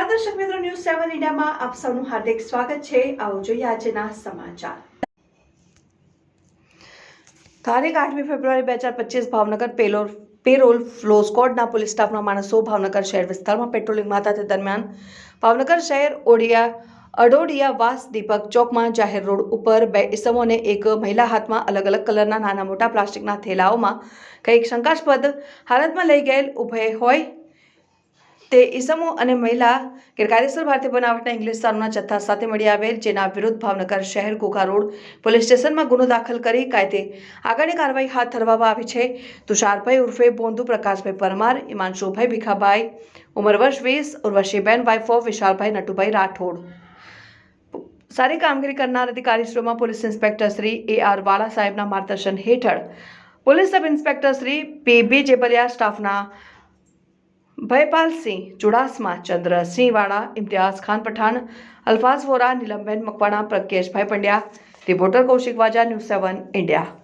ન્યૂઝમાં આપ સૌનું હાર્દિક સ્વાગત છે. આવો જોઈએ આજના સમાચાર. તારીખ આઠમી ફેબ્રુઆરી બે હજાર પચીસ, ભાવનગર પેલોર પેરોલ ફ્લો સ્કોડના પોલીસ સ્ટાફના માણસો ભાવનગર શહેર વિસ્તારમાં પેટ્રોલિંગમાં હતા તે દરમિયાન ભાવનગર શહેર ઓડિયા અડોડિયા વાસ દીપક ચોકમાં જાહેર રોડ ઉપર બે ઇસમોને એક મહિલા હાથમાં અલગ અલગ કલરના નાના મોટા પ્લાસ્ટિકના થેલાઓમાં કંઈક શંકાસ્પદ હાલતમાં લઈ ગયેલ ઉભય હોય તે ઇસમો અને મહિલા ગેરકાયદેસર ભારતીય બનાવટના ઇંગ્લિશ દારૂના જથ્થા સાથે મળી આવેલ, જેના વિરુદ્ધ ભાવનગર શહેર ઘોઘા રોડ પોલીસ સ્ટેશનમાં ગુનો દાખલ કરી કાયદે આગળની કાર્યવાહી હાથ ધરવામાં આવી છે. તુષારભાઈ ઉર્ફે બોંધુ પ્રકાશભાઈ પરમાર ઈમાંશુભાઈ ભીખાભાઈ ઉંમર વર્ષ વીસ, ઉર્વશીબેન વાઇફ ઓફ વિશાલભાઈ નટુભાઈ રાઠોડ. સારી કામગીરી કરનાર અધિકારીશ્રીઓમાં police inspector Shri A R Vala સાહેબના માર્ગદર્શન હેઠળ police sub inspector Shri P B Jebaliya સ્ટાફના Bhaypalsinh, Chudasama Chandrasinh Vala Imtiyaz Khan Pathan, Alfaz Vora, Nilamben Makwana, Prajneshbhai Pandya, reporter Kaushik Vaja, news seven, India.